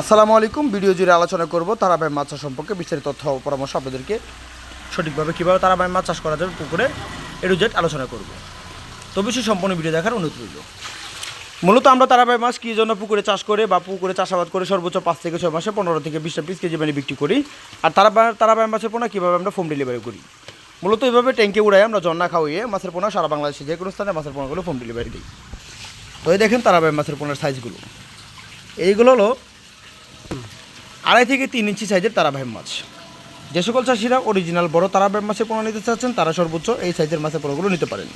আসসালামু আলাইকুম। ভিডিও জুড়ে আলোচনা করব তারাবাই মাছ চাষ সম্পর্কে বিস্তারিত তথ্য পরামর্শ আপনাদেরকে সঠিকভাবে কীভাবে তারাবাই মাছ চাষ করা যাবে পুকুরে এটু জেড আলোচনা করব। তো বেশি সম্পূর্ণ ভিডিও দেখার অনুরোধ রইল। মূলত আমরা তারাবাই মাছ কী জন্য পুকুরে চাষ করে বা পুকুরে চাষাবাদ করে সর্বোচ্চ পাঁচ থেকে ছয় মাসে পনেরো থেকে বিশটা পিস কেজি মানে বিক্রি করি আর তারাবাই তারাবাই মাছের পোনা কীভাবে আমরা হোম ডেলিভারি করি? মূলত এইভাবে ট্যাঙ্কে উড়াই আমরা জন্না খাওয়িয়ে মাছের পোনা সারা বাংলাদেশে যে কোনো স্থানে মাছের পোনাগুলো হোম ডেলিভারি দিই। তো এই দেখেন তারাবাই মাছের পোনার সাইজগুলো এইগুলো হলো আড়াই থেকে তিন ইঞ্চি সাইজের তারাবাই মাছ। যে সকল চাষিরা অরিজিনাল বড় তারাবাই মাছের পোনা নিতে চাচ্ছেন, তারা সর্বোচ্চ এই সাইজের মাছের পোনাগুলো নিতে পারেন।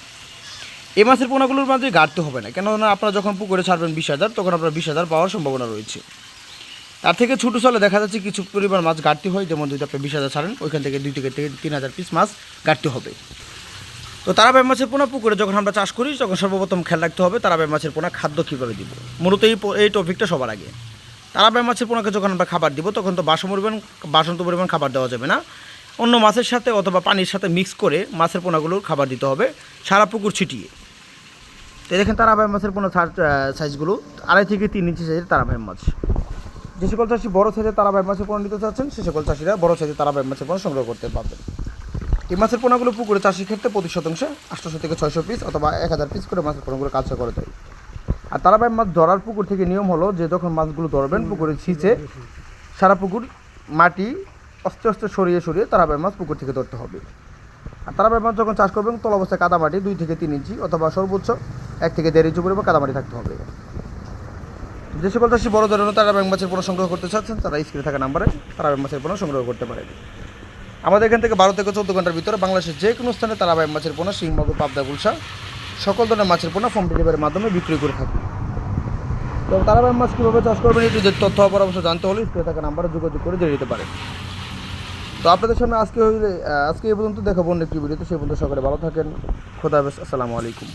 এই মাছের পোনাগুলোর মাঝে ঘাটতে হবে না, কেননা আপনারা যখন পুকুরে ছাড়বেন বিশ হাজার, তখন আপনার বিশ হাজার পাওয়ার সম্ভাবনা রয়েছে। তার থেকে ছোটো চলে দেখা যাচ্ছে কিছু পরিমাণ মাছ ঘাটতি হয়, যেমন যদি আপনি বিশ হাজার ছাড়েন, ওইখান থেকে দুই থেকে তিন হাজার পিস মাছ ঘাটতি হবে। তো তারাবাই মাছের পোনা পুকুরে যখন আমরা চাষ করি, তখন সর্বপ্রথম খেয়াল রাখতে হবে তারাবাই মাছের পোনা খাদ্য কীভাবে দিব। মূলত এই এই টপিকটা সবার আগে। তারাবাই মাছের পোনাকে যখন আমরা খাবার দিব, তখন তো বাসন পরিমাণ বাসন্ত পরিমাণ খাবার দেওয়া যাবে না। অন্য মাছের সাথে অথবা পানির সাথে মিক্স করে মাছের পোনাগুলোর খাবার দিতে হবে, সারা পুকুর ছিটিয়ে। তো দেখেন তারাবাই মাছের পোনা সাইজগুলো, আড়াই থেকে তিন ইঞ্চি সাইজের তারাবাই মাছ। যে সকল চাষি বড় সাইজের তারাবাই মাছের পোনা নিতে চাচ্ছেন, সে সকল চাষিরা বড় সাইজের তারাবাই মাছের পোনা সংগ্রহ করতে পারবেন। এই মাছের পোনাগুলো পুকুরে চাষির ক্ষেত্রে প্রতি শতাংশে আটশোশো থেকে ছয়শো পিস অথবা এক হাজার পিস করে মাছের পোনাগুলো কাজ করে দেয়। আর তারাবাই মাছ ধরার পুকুর থেকে নিয়ম হলো যে যখন মাছগুলো ধরবেন, পুকুরে ছিঁচে সারা পুকুর মাটি আস্তে আস্তে সরিয়ে সরিয়ে তারাবাই মাছ পুকুর থেকে ধরতে হবে। আর তারাবাই মাছ যখন চাষ করবেন, তল অবস্থায় কাদামাটি দুই থেকে তিন ইঞ্চি অথবা সর্বোচ্চ এক থেকে দেড় ইঞ্চি পরিমাণ কাদামাটি থাকতে হবে। যে সকল চাষি বড় ধরনের তারাবাই মাছের পণ্য সংগ্রহ করতে চাচ্ছেন, তারা স্ক্রিনে থাকা নাম্বারে তারাবাই মাছের পণ্য সংগ্রহ করতে পারেন। আমাদের এখান থেকে বারো থেকে চোদ্দ ঘণ্টার ভিতরে বাংলাদেশের যে কোনো স্থানে তারাবাই মাছের পোনা শিংমাগুর পাবদা, গুলশা সকল ধরনের মাছের পোনা হোম ডেলিভারির মাধ্যমে বিক্রি করে থাকি। তো তারাবাই মাছ কীভাবে চাষ করবেন একটু যদি তথ্য পরামর্শ জানতে হলে স্ক্রিনে থাকা নাম্বারে যোগাযোগ করে দিয়ে দিতে পারে। তো আপনাদের সামনে আজকে আজকে এই পর্যন্ত দেখাবো অন্য একটি ভিডিওতে। সেই পর্যন্ত সকালে ভালো থাকেন। খোদা হাফেজ। আসসালামু আলাইকুম।